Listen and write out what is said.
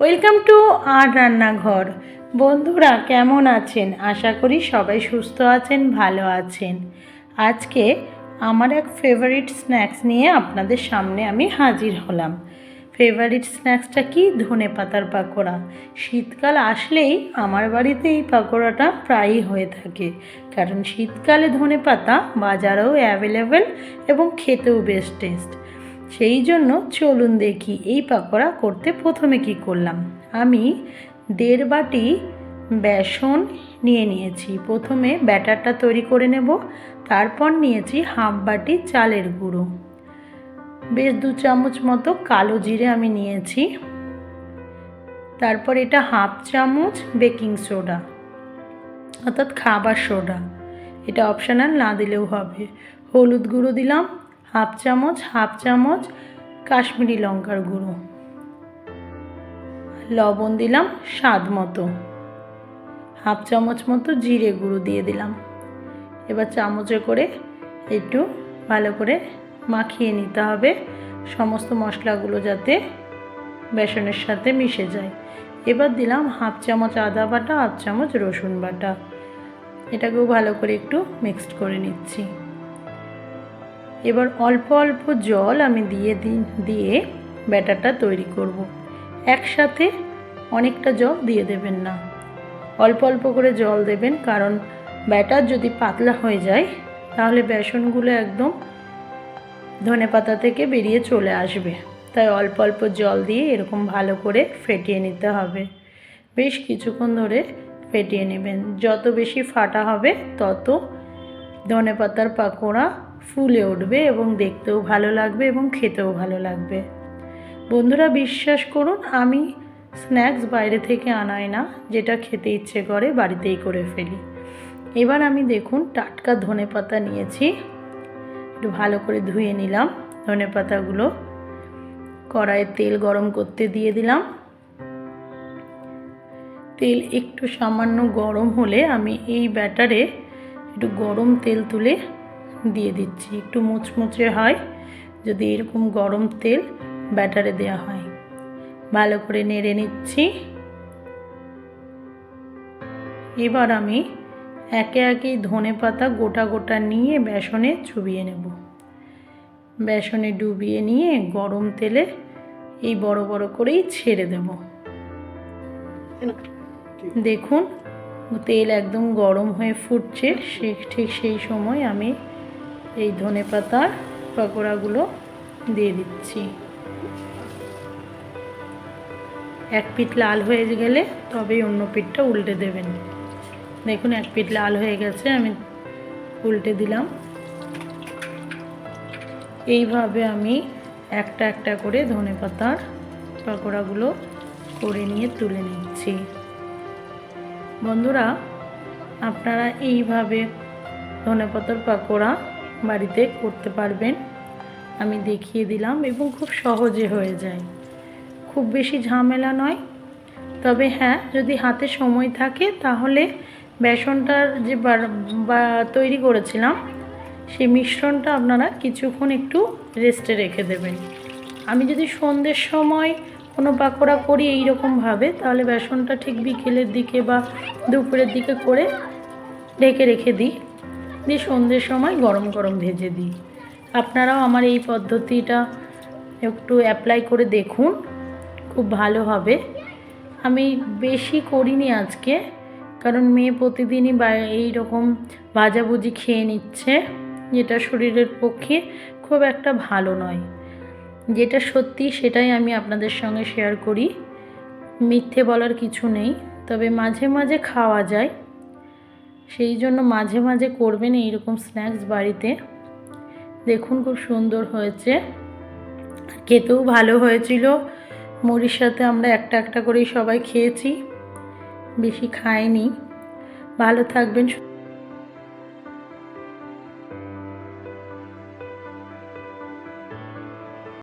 Welcome to আর রান্নাঘর। বন্ধুরা, কেমন আছেন? আশা করি সবাই সুস্থ আছেন, ভালো আছেন। আজকে আমার এক ফেভারিট স্ন্যাক্স নিয়ে আপনাদের সামনে আমি হাজির হলাম। ফেভারিট স্ন্যাক্সটা কি? ধনে পাতার পাকোড়া। শীতকাল আসলেই আমার বাড়িতে এই পাকোড়াটা প্রায়ই হয়ে থাকে। কারণ শীতকালে ধনে পাতা বাজারেও অ্যাভেলেবেল এবং খেতেও বেশ টেস্ট সেই জন্য চলুন দেখি এই পাকোড়া করতে প্রথমে কি করলাম। আমি দেড় বাটি বেসন নিয়ে নিয়েছি। প্রথমে ব্যাটারটা তৈরি করে নেব, তারপর নিয়েছি হাফ বাটি চালের গুঁড়ো। বেশ দু চামচ মতো কালো জিরে আমি নিয়েছি। তারপর এটা হাফ চামচ বেকিং সোডা, অর্থাৎ খাবার সোডা। এটা অপশানাল না দিলেও হবে। হলুদ গুঁড়ো দিলাম হাফ চামচ হাফ চামচ কাশ্মীরি লঙ্কার গুঁড়ো। লবণ দিলাম স্বাদ মতো। হাফ চামচ মতো জিরে গুঁড়ো দিয়ে দিলাম। এবার চামচে করে একটু ভালো করে মাখিয়ে নিতে হবে। সমস্ত মশলাগুলো যাতে বেসনের সাথে মিশে যায়। এবার দিলাম হাফ চামচ আদা বাটা, হাফ চামচ রসুন বাটা। এটাকেও ভালো করে একটু মিক্সড করে নিচ্ছি। এবার অল্প অল্প জল আমি দিয়ে দিয়ে ব্যাটারটা তৈরি করব। একসাথে অনেকটা জল দিয়ে দেবেন না। অল্প অল্প করে জল দেবেন, কারণ ব্যাটার যদি পাতলা হয়ে যায়, তাহলে বেসনগুলো একদম ধনে পাতা থেকে বেরিয়ে চলে আসবে। তাই অল্প অল্প জল দিয়ে এরকম ভালো করে ফেটিয়ে নিতে হবে। বেশ কিছুক্ষণ ধরে ফেটিয়ে নেবেন। যত বেশি ফাটা হবে, তত ধনে পাতার পাকোড়া ফুলে উঠবে এবং দেখতেও ভালো লাগবে এবং খেতেও ভালো লাগবে। বন্ধুরা, বিশ্বাস করুন, আমি স্ন্যাক্স বাইরে থেকে আনাই না, যেটা খেতে ইচ্ছে করে বাড়িতেই করে ফেলি। এবার আমি দেখুন, টাটকা ধনে পাতা নিয়েছি। একটু ভালো করে ধুয়ে নিলাম ধনে পাতাগুলো। কড়াইয়ে তেল গরম করতে দিয়ে দিলাম। তেল একটু সামান্য গরম হলে আমি এই ব্যাটারে একটু গরম তেল তুলে দিয়ে দিচ্ছি। একটু মুচমুচে হয়, যদি এরকম গরম তেল ব্যাটারে দেওয়া হয়। ভালো করে নেড়ে নিচ্ছি। এবার আমি একে একে ধনে পাতা গোটা গোটা নিয়ে বেসনে চুবিয়ে নেব। বেসনে ডুবিয়ে নিয়ে গরম তেলে এই বড় বড় করেই ছেড়ে দেব। দেখুন, তেল একদম গরম হয়ে ফুটছে, সে ঠিক সেই সময় আমি এই ধনে পাতার পকোড়াগুলো দিয়ে দিচ্ছি। এক পিঠ লাল হয়ে গেলে তবেই অন্য পিঠটা উল্টে দেবেন। দেখুন, এক পিঠ লাল হয়ে গেছে, আমি উল্টে দিলাম। এইভাবে আমি একটা একটা করে ধনে পাতার পকোড়াগুলো করে নিয়ে তুলে নিচ্ছি। বন্ধুরা, আপনারা এইভাবে ধনে পাতার পাকোড়া বাড়িতে করতে পারবেন। আমি দেখিয়ে দিলাম এবং খুব সহজে হয়ে যায়। খুব বেশি ঝামেলা নয়। তবে হ্যাঁ যদি হাতে সময় থাকে তাহলে বেসনটার যে তৈরি করেছিলাম, সেই মিশ্রণটা আপনারা কিছুক্ষণ একটু রেস্টে রেখে দেবেন। আমি যদি সন্ধ্যের সময় কোনো পাকোড়া করি এই এইরকমভাবে, তাহলে বেসনটা ঠিক বিকেলের দিকে বা দুপুরের দিকে করে ঢেকে রেখে দিই। দিয়ে সন্ধ্যের সময় গরম গরম ভেজে দিই আপনারাও আমার এই পদ্ধতিটা একটু অ্যাপ্লাই করে দেখুন, খুব ভালো হবে। আমি বেশি করিনি আজকে, কারণ মেয়ে প্রতিদিনই বা এইরকম ভাজাভুজি খেয়ে নিচ্ছে, যেটা শরীরের পক্ষে খুব একটা ভালো নয়। যেটা সত্যি সেটাই আমি আপনাদের সঙ্গে শেয়ার করি। মিথ্যে বলার কিছু নেই, তবে মাঝে মাঝে খাওয়া যায়। সেই জন্য মাঝে মাঝে করবেন এইরকম স্ন্যাক্স বাড়িতে। দেখুন খুব সুন্দর হয়েছে। খেতেও ভালো হয়েছিল। মুড়ির সাথে আমরা একটা একটা করেই সবাই খেয়েছি। বেশি খাইনি। ভালো থাকবেন